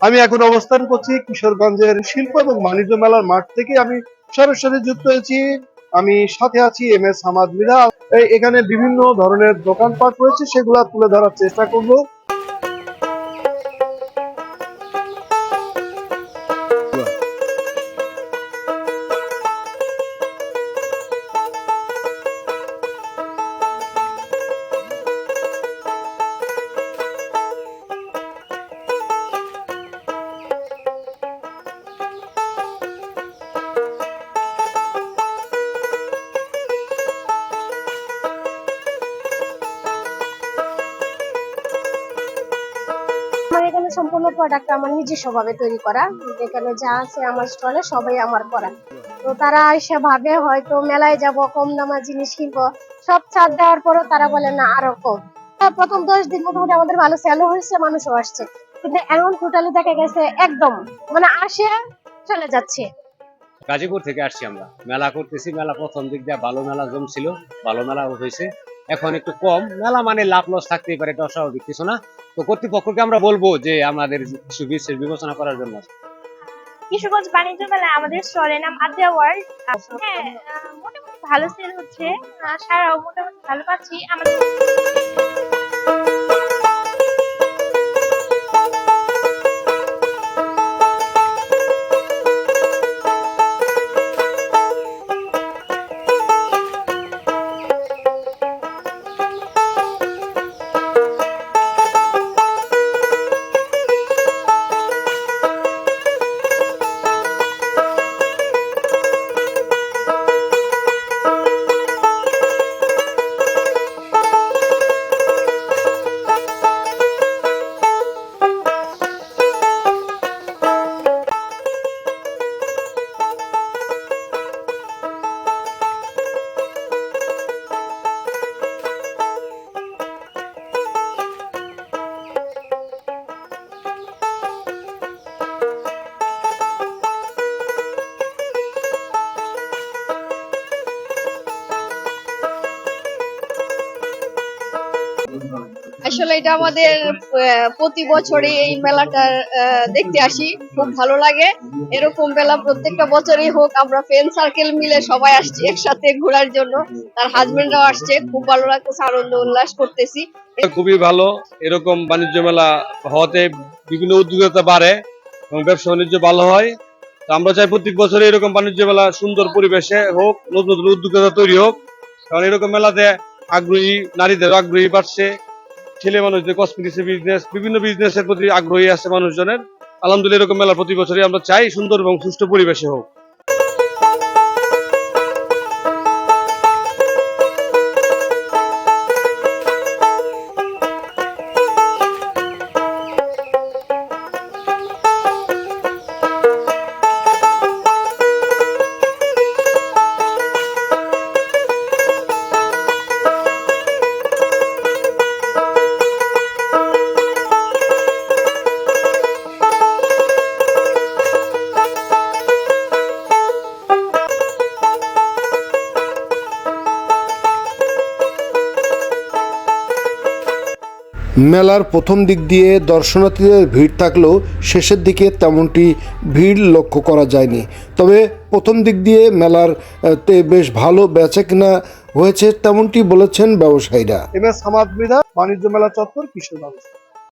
আমি এখন অবস্থান করছি কিশোরগঞ্জের শিল্প এবং বাণিজ্য মেলার মাঠ থেকে আমি সরাসরি যুক্ত হয়েছি। আমি সাথে আছি এম এস হামাদ মিরা এখানে বিভিন্ন ধরনের দোকানপাট রয়েছে, সেগুলা তুলে ধরার চেষ্টা করব। সম্পূর্ণ প্রোডাক্ট আমার নিজস্ব ভাবে তৈরি করা। এখানে যা আছে আমার স্টলে সবাই আমার করা। তো তারা এসে ভাবে, হয়তো মেলায় যাব, কম দামা জিনিস কিনবো। সব ছাড় দেওয়ার পরও তারা বলে, না, আরও কম। প্রথম দশ দিন মোটামুটি আমাদের ভালো সেলও হয়েছে, মানুষও আসছে। কিন্তু এখন টোটালি দেখা গেছে, একদম মানে আসে, চলে যাচ্ছে। গাজীপুর থেকে আসছি আমরা। মেলা করতেছি, মেলা প্রথম দিক দিয়ে ভালো মেলা জমছিল, ভালো মেলা হয়েছে। এখন একটু কম। মেলা মানে লাভ লস থাকতেই পারে, এটা অস্বাভাবিক, কিছু না? তো কর্তৃপক্ষকে আমরা বলব যে, আমাদের কিছু বিবেচনা করার জন্য। কিশোরগঞ্জ বাণিজ্য মেলায় আমাদের স্টলের নাম আদ্রা ওয়ার্ল্ড। হ্যাঁ মোটামুটি ভালো সেল হচ্ছে। সারাও মোটামুটি ভালো পাচ্ছি। আমাদের আসলে এটা আমাদের প্রতি বছরই এই মেলাটা দেখতে আসি। খুব ভালো লাগে। এরকম মেলা প্রত্যেকটা বছরই হোক, আমরা ফ্রেন্ড সার্কেল মিলে সবাই আসছি একসাথে ঘোরার জন্য। তার হাজবেন্ডরাও আসছে। খুব ভালো লাগতেছে, আনন্দ, উল্লাস করতেছি। খুবই ভালো। এরকম বাণিজ্য মেলা হওয়াতে বিভিন্ন উদ্যোগতা বাড়ে এবং ব্যবসা বাণিজ্য ভালো হয়। আমরা চাই প্রত্যেক বছর এরকম বাণিজ্য মেলা সুন্দর পরিবেশে হোক, নতুন নতুন উদ্যোগতা তৈরি হোক। কারণ এরকম মেলাতে আগ্রহী নারীদের আগ্রহী বাড়ছে। ছেলে মানুষদের কসমেটিক্সের বিজনেস বিভিন্ন বিজনেসের প্রতি আগ্রহী আছে মানুষজনের। আলহামদুলিল্লাহ এরকম মেলা প্রতি বছরই আমরা চাই সুন্দর এবং সুষ্ঠু পরিবেশে হোক। মেলার প্রথম দিক দিয়ে দর্শনার্থীদের ভিড় থাকলেও শেষের দিকে তেমনটি ভিড় লক্ষ্য করা যায়নি। তবে প্রথম দিক দিয়ে মেলার তে বেশ ভালো বেচা কিনা হয়েছে তেমনটি বলেছেন ব্যবসায়ীরা। এম এস হামাদ বাণিজ্য মেলা চত্বর, কিশোরগঞ্জ।